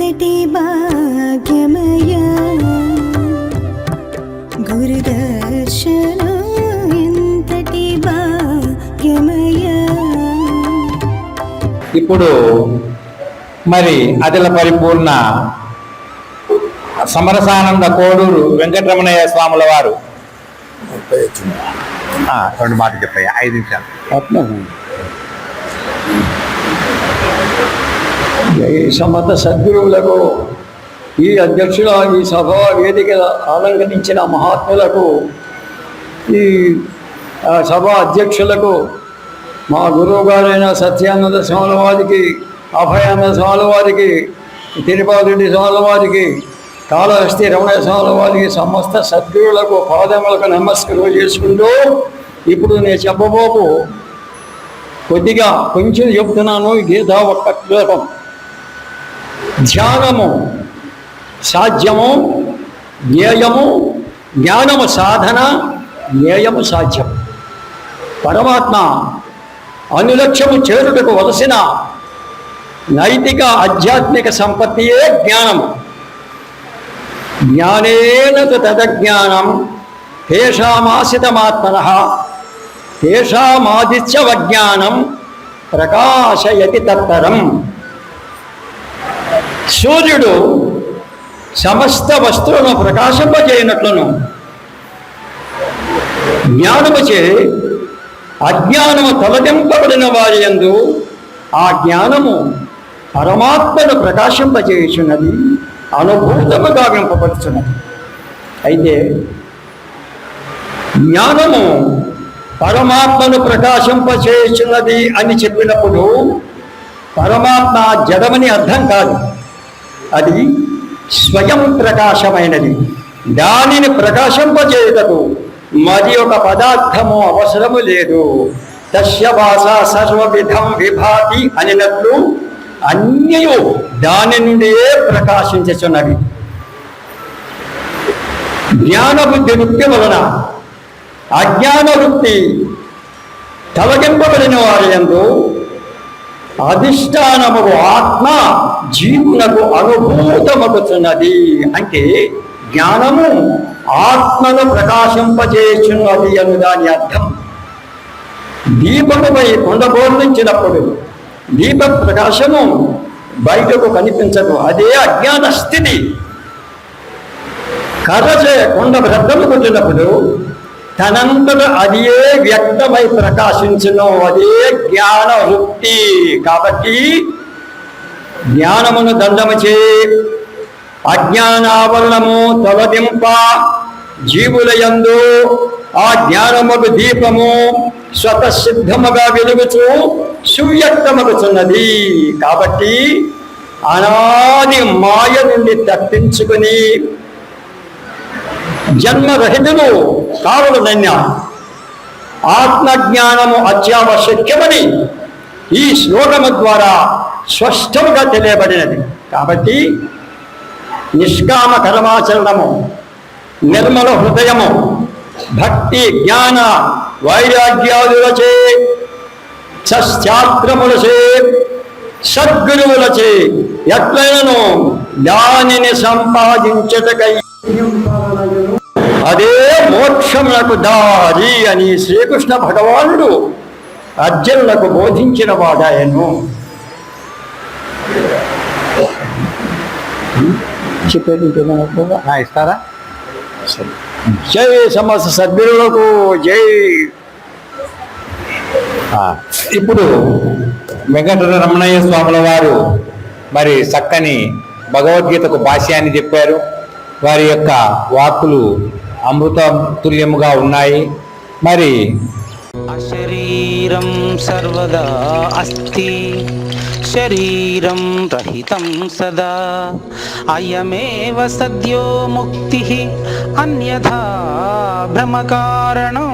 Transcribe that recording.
అంతటి భాగ్యమయ. గురుదర్శన ఎంతటి భాగ్యమయ. ఇప్పుడు మరి అదిల పరిపూర్ణ సమరసానంద కోడూరు వెంకటరమణయ్య స్వాముల వారు. రెండు మాటలు చెప్పాయి ఐదు నిమిషాలు. ఈ సమత సద్గురువులకు ఈ అధ్యక్షుల ఈ సభ వేదిక అలంకరించిన మహాత్ములకు ఈ సభ అధ్యక్షులకు మా గురువు గారైన సత్యానంద స్వామి వారికి అభయానంద స్వామి వారికి తిరుపతిరెడ్డి స్వామి వారికి కాళహస్తి రమణ స్వామి వారికి సమస్త సద్గురులకు పాదములకు నమస్కారం చేసుకుంటూ ఇప్పుడు నేను చెప్పబోపు కొద్దిగా కొంచెం చెప్తున్నాను. గీత ఒక్క శ్లోకం. ధ్యానము సాధ్యము జ్ఞేయము జ్ఞానము సాధన జ్ఞేయము సాధ్యం పరమాత్మ అనులక్ష్యము చేరుటకు వలసిన నైతిక ఆధ్యాత్మిక సంపత్తియే జ్ఞానము. జ్ఞానేన తదజ్ఞానం తేషామాసితమాత్మన తేషామాదిత్యవజ్ఞానం ప్రకాశయతి తత్తరం. సూర్యుడు సమస్త వస్తువులను ప్రకాశింపజేయనట్లును. జ్ఞానముచే అజ్ఞానము తొలగింపబడిన వారి ఎందు ఆ జ్ఞానము పరమాత్మను ప్రకాశింపజేయుచున్నది అనుభూతముగా వింపబడుచున్నది అయితే జ్ఞానము పరమాత్మను ప్రకాశింపచేయుచున్నది అని చెప్పినప్పుడు పరమాత్మ జడమని అర్థం కాదు. అది స్వయం ప్రకాశమైనది. దానిని ప్రకాశింపజేయుటకు మరి ఒక పదార్థము అవసరము లేదు. తస్య భాష సర్వవిధం విభాతి అనినట్లు అన్యయు దాని నుండే ప్రకాశించుచున్నవి జ్ఞానబుద్ధి వృత్తి వలన అజ్ఞాన వృత్తి తొలగింపబడిన వారి ఎందు అధిష్టానము ఆత్మ జీవునకు అనుభూతమగుతున్నది అంటే జ్ఞానము ఆత్మను ప్రకాశింపజేస్తున్నది అను దాని అర్థం. దీపముపై కొండబోర్లించినప్పుడు దీప ప్రకాశము బయటకు కనిపించదు. అదే అజ్ఞాన స్థితి. కథ కొండ భద్రము కొట్టినప్పుడు తనంతట అదే వ్యక్తమై ప్రకాశించును అదే జ్ఞాన వృత్తి. కాబట్టి జ్ఞానమును దండముచే అజ్ఞానావరణము తొలగింప జీవులయందు ఆ జ్ఞానముకు దీపము స్వతసిద్ధముగా వెలుగుచు సువ్యక్తమగుచున్నది. కాబట్టి అనాది మాయ నుండి తప్పించుకుని జన్మరహితులు కావులు నన్యాం ఆత్మజ్ఞానము అత్యావశ్యకమని ఈ శ్లోకము ద్వారా స్పష్టముగా తెలియబడినది. కాబట్టి నిష్కామ కర్మాచరణము నిర్మల హృదయము భక్తి జ్ఞాన వైరాగ్యాదులచే సశాస్త్రములచే సద్గురువులచే ఎట్లైనను దానిని సంపాదించటకై అదే మోక్షమునకు దారి అని శ్రీకృష్ణ భగవానుడు అర్జునులకు బోధించిన వాడాయను. చెప్పేది ఇంకేమైనా ఆ, ఇస్తారా? జై సమస్త సద్గురువులకు జై. ఇప్పుడు వెంకట రమణయ్య స్వాముల వారు మరి చక్కని భగవద్గీతకు భాష్యాన్ని చెప్పారు. వారి యొక్క వాక్కులు అమృత తుల్యముగా ఉన్నాయి. మరి అశరీరం సర్వదా అస్తి శరీరం రహితం సదా. అయమేవ సద్యో ముక్తి అన్యథా భ్రమకారణం.